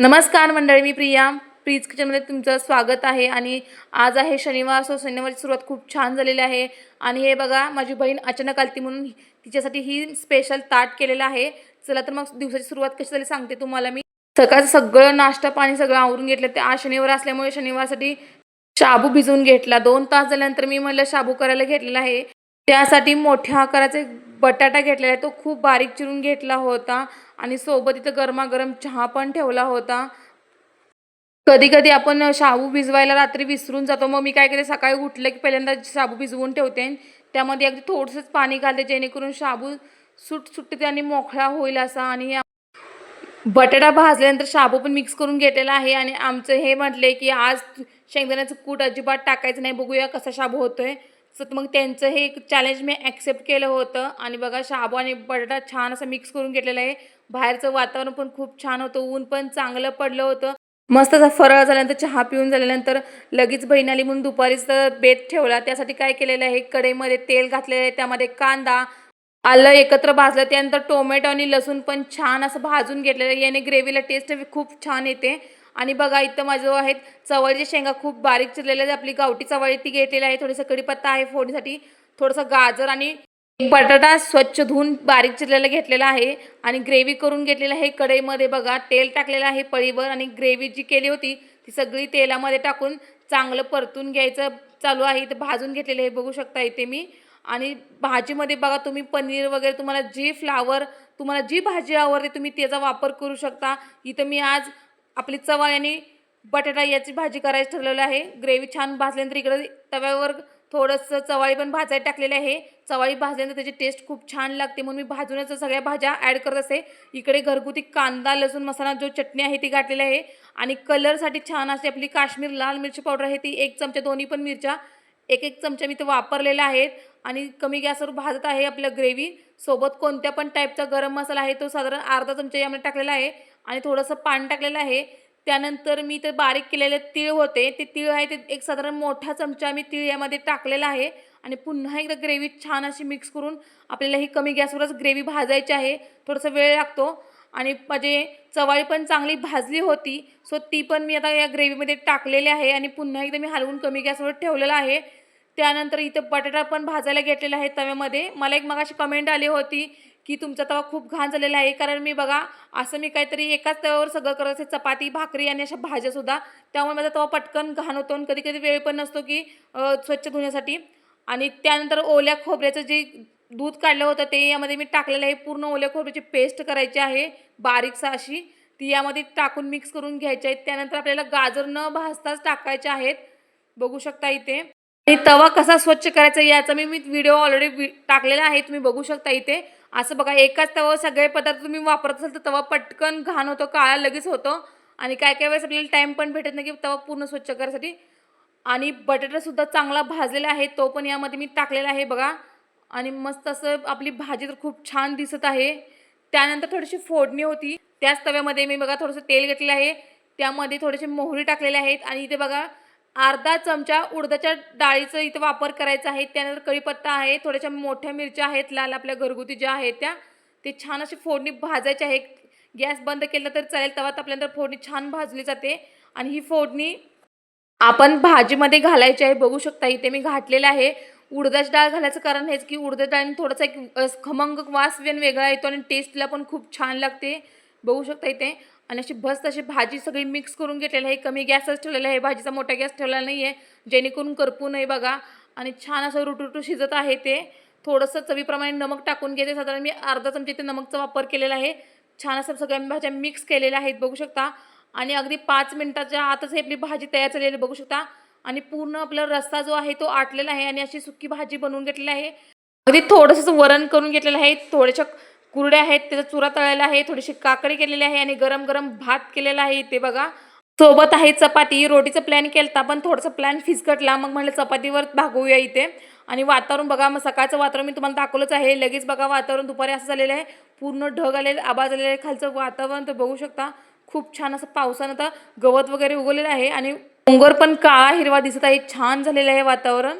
नमस्कार मंडळी मी प्रिया. प्रीज किचनमध्ये तुमचं स्वागत आहे आणि आज आहे शनिवार सो शनिवारची सुरुवात खूप छान झालेली आहे. आणि हे बघा माझी बहीण अचानक आलती म्हणून तिच्यासाठी ही स्पेशल ताट केलेलं आहे. चला तर मग दिवसाची सुरुवात कशी झाली सांगते तुम्हाला मी. सकाळचं सगळं नाश्ता पाणी सगळं आवरून घेतलं ते आज शनिवार असल्यामुळे शनिवारसाठी शाबू भिजवून घेतला. दोन तास झाल्यानंतर मी म्हणलं शाबू करायला घेतलेला आहे. त्यासाठी मोठ्या आकाराचे बटाटा घेतलेला आहे. तो खूप बारीक चिरून घेतला होता. आणि सोबत इथं गरमागरम चहा पण ठेवला होता. कधी कधी आपण शाबू भिजवायला रात्री विसरून जातो. मग मी काय करते सकाळी उठलं की पहिल्यांदा शाबू भिजवून ठेवते. त्यामध्ये अगदी थोडंसंच पाणी घालते जेणेकरून शाबू सुट सुटते आणि मोकळा होईल असा. आणि बटाटा भाजल्यानंतर शाबू पण मिक्स करून घेतलेला आहे. आणि आमचं हे म्हटले की आज शेंगदाण्याचं कूट अजिबात टाकायचं नाही. बघूया कसा शाबू होतोय. सो मग त्यांचं हे चॅलेंज मी ॲक्सेप्ट केलं होतं. आणि बघा शाबू आणि बटाटा छान असं मिक्स करून घेतलेलं आहे. बाहेरचं वातावरण पण खूप छान होतं. ऊन पण चांगलं पडलं होतं. मस्त असा फराळ झाल्यानंतर चहा पिऊन झाल्यानंतर लगेच बहीण आली म्हणून दुपारीच बेत ठेवला. त्यासाठी काय केलेलं आहे? कढईमध्ये तेल घातलेलं आहे. त्यामध्ये कांदा आलं एकत्र भाजलं त्यानंतर टोमॅटो आणि लसूण पण छान असं भाजून घेतलेलं आहे. याने ग्रेव्हीला टेस्ट खूप छान येते. आणि बघा इथं माझं आहेत चवळीच्या शेंगा खूप बारीक चिरलेल्या आहेत. आपली गावठी चवळी ती घेतलेली आहे. थोडीसा कढीपत्ता आहे फोडणीसाठी. थोडंसं गाजर आणि बटाटा स्वच्छ धुवून बारीक चिरलेला घेतलेला आहे. आणि ग्रेव्ही करून घेतलेलं आहे कढईमध्ये. बघा तेल टाकलेलं आहे पळीवर आणि ग्रेव्ही जी केली होती ती सगळी तेलामध्ये टाकून चांगलं परतून घ्यायचं चालू आहे. इथं भाजून घेतलेलं आहे. बघू शकता इथे मी. आणि भाजीमध्ये बघा तुम्ही पनीर वगैरे तुम्हाला जे फ्लावर तुम्हाला जी भाजी आवडते तुम्ही त्याचा वापर करू शकता. इथं मी आज आपली चवळ आणि बटाटा याची भाजी करायची ठरलेलं आहे. ग्रेव्ही छान भाजल्यानंतर इकडं तव्यावर थोडंसं चवाळी पण भाजायला टाकलेलं आहे. चवाळी भाजल्यानंतर त्याची टेस्ट खूप छान लागते. म्हणून मी भाजूनच सगळ्या भाज्या ॲड करत असते इकडे घरगुती कांदा लसूण मसाला जो चटणी आहे ती घातलेली आहे. आणि कलरसाठी छान अशी आपली काश्मीर लाल मिरची पावडर आहे ती एक चमचा दोन्ही पण मिरच्या एक एक चमचा मी ते वापरलेला आहेत. आणि कमी गॅसवर भाजत आहे आपलं ग्रेव्ही. सोबत कोणत्या पण टाईपचा गरम मसाला आहे तो साधारण अर्धा चमचा यामध्ये टाकलेला आहे. आणि थोडंसं पाणी टाकलेलं आहे. त्यानंतर मी ते बारीक केलेले तीळ होते. ते तीळ आहे ते एक साधारण मोठा चमचा मी तीळ यामध्ये टाकलेला आहे. आणि पुन्हा एकदा ग्रेव्ही छान अशी मिक्स करून आपल्याला ही कमी गॅसवरच ग्रेव्ही भाजायची आहे. थोडासा वेळ लागतो. आणि माझे चवाळी पण चांगली भाजली होती. सो ती पण मी आता या ग्रेव्हीमध्ये टाकलेली आहे. आणि पुन्हा एकदा मी हलवून कमी गॅसवर ठेवलेलं आहे. त्यानंतर इथं बटाटा पण भाजायला घेतलेला आहे तव्यामध्ये. मला एक मगाशी कमेंट आली होती की तुमचा तवा खूप घाण झालेला आहे. कारण मी बघा असं मी काहीतरी एकाच तव्यावर सगळं करत असते चपाती भाकरी आणि अशा भाज्यासुद्धा त्यामुळे माझा तवा पटकन घाण होतो आणि कधी कधी वेळ पण नसतो की स्वच्छ धुण्यासाठी. आणि त्यानंतर ओल्या खोबऱ्याचं जे दूध काढलं होतं ते यामध्ये मी टाकलेलं आहे. पूर्ण ओल्या खोबऱ्याची पेस्ट करायची आहे बारीकसा अशी. ती यामध्ये टाकून मिक्स करून घ्यायची आहेत त्यानंतर आपल्याला गाजर न भाजताच टाकायचे आहेत. बघू शकता इथे. आणि तवा कसा स्वच्छ करायचा याचा मी मी व्हिडिओ ऑलरेडी टाकलेला आहे तुम्ही बघू शकता इथे. असं बघा एकाच तवा सगळे पदार्थ तुम्ही वापरत असाल तर तवा पटकन घाण होतो काळा लगेच होतो. आणि काय काय वेळेस आपल्याला टाईम पण भेटत नाही की तवा पूर्ण स्वच्छ करायसाठी. आणि बटाटासुद्धा चांगला भाजलेला आहे तो पण यामध्ये मी टाकलेला आहे बघा. आणि मस्त असं आपली भाजी तर खूप छान दिसत आहे. त्यानंतर थोडीशी फोडणी होती. त्याच तव्यामध्ये मी बघा थोडंसं तेल घेतलेलं आहे. त्यामध्ये थोडेसे मोहरी टाकलेले आहेत. आणि इथे बघा अर्धा चमचा उडदाच्या डाळीचं इथं वापर करायचा आहे. त्यानंतर कढीपत्ता आहे थोड्याशा मोठ्या मिरच्या आहेत लाल आपल्या घरगुती ज्या आहेत त्या ते छान अशी फोडणी भाजायची आहे. गॅस बंद केलं तर चालेल तवात आपल्यानंतर फोडणी छान भाजली जाते. आणि ही फोडणी आपण भाजीमध्ये घालायची आहे. बघू शकता इथे मी घातलेलं आहे. उडदाची डाळ घालायचं कारण हेच की उडदाच्या डाळीने थोडासा एक खमंग वास वेन वेगळा येतो आणि टेस्टला पण खूप छान लागते. बघू शकता इथे. आणि अशी भस्त तशी भाजी सगळी मिक्स करून घेतलेली आहे. कमी गॅसच ठेवलेला आहे. भाजीचा मोठा गॅस ठेवलेला नाही आहे जेणेकरून करपू नये बघा. आणि छान असं रुटरुटू शिजत आहे ते. थोडंसं चवीप्रमाणे नमक टाकून घेते साधारण मी अर्धा चमचे इथे नमकचा वापर केलेला आहे. छान असं सगळ्या भाज्या मिक्स केलेल्या आहेत. बघू शकता. आणि अगदी पाच मिनटाच्या आतच आपली भाजी तयार झालेली बघू शकता. आणि पूर्ण आपला रस्सा जो आहे तो आटलेला आहे. आणि अशी सुकी भाजी बनवून घेतलेली आहे. अगदी थोडंसं वरण करून घेतलेलं आहे. थोड्याशा कुरड्या आहेत त्याचा चुरा तळलेला आहे थोडीशी काकडी केलेली आहे आणि गरम गरम भात केलेला आहे इथे बघा. सोबत आहे चपाती रोटीचं प्लॅन केलं पण थोडंसं प्लॅन फिसकटला मग म्हणलं चपातीवर भागवूया इथे. आणि वातावरण बघा मग सकाळचं वातावरण मी तुम्हाला दाखवलंच आहे. लगेच बघा वातावरण दुपारी असं झालेलं आहे. पूर्ण ढग आलेलं आबाज आलेलं आहे खालचं वातावरण तर बघू शकता. खूप छान असं पावसानं तर गवत वगैरे उगवलेलं आहे. आणि डोंगर पण काळा हिरवा दिसत आहे. छान झालेलं आहे वातावरण.